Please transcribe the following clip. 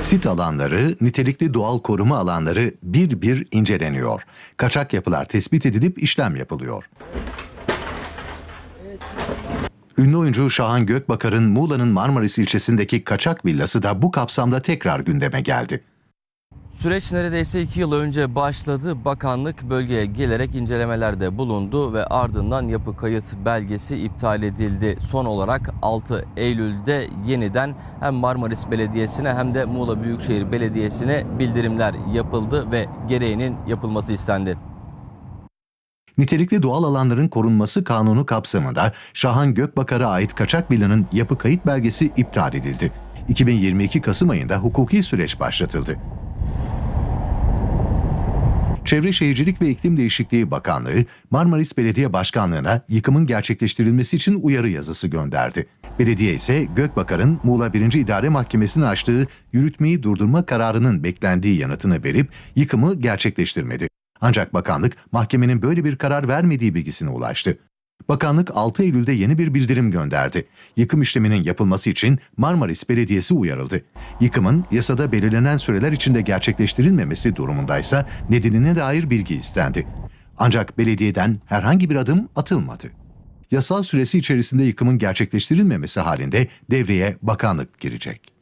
Sit alanları, nitelikli doğal koruma alanları bir bir inceleniyor. Kaçak yapılar tespit edilip işlem yapılıyor. Ünlü oyuncu Şahan Gökbakar'ın Muğla'nın Marmaris ilçesindeki kaçak villası da bu kapsamda tekrar gündeme geldi. Süreç neredeyse iki yıl önce başladı. Bakanlık bölgeye gelerek incelemelerde bulundu ve ardından yapı kayıt belgesi iptal edildi. Son olarak 6 Eylül'de yeniden hem Marmaris Belediyesi'ne hem de Muğla Büyükşehir Belediyesi'ne bildirimler yapıldı ve gereğinin yapılması istendi. Nitelikli doğal alanların korunması kanunu kapsamında Şahan Gökbakar'a ait kaçak villanın yapı kayıt belgesi iptal edildi. 2022 Kasım ayında hukuki süreç başlatıldı. Çevre Şehircilik ve İklim Değişikliği Bakanlığı, Marmaris Belediye Başkanlığı'na yıkımın gerçekleştirilmesi için uyarı yazısı gönderdi. Belediye ise Gökbakar'ın Muğla 1. İdare Mahkemesi'ne açtığı yürütmeyi durdurma kararının beklendiği yanıtını verip yıkımı gerçekleştirmedi. Ancak bakanlık mahkemenin böyle bir karar vermediği bilgisine ulaştı. Bakanlık 6 Eylül'de yeni bir bildirim gönderdi. Yıkım işleminin yapılması için Marmaris Belediyesi uyarıldı. Yıkımın yasada belirlenen süreler içinde gerçekleştirilmemesi durumundaysa nedenine dair bilgi istendi. Ancak belediyeden herhangi bir adım atılmadı. Yasal süresi içerisinde yıkımın gerçekleştirilmemesi halinde devreye bakanlık girecek.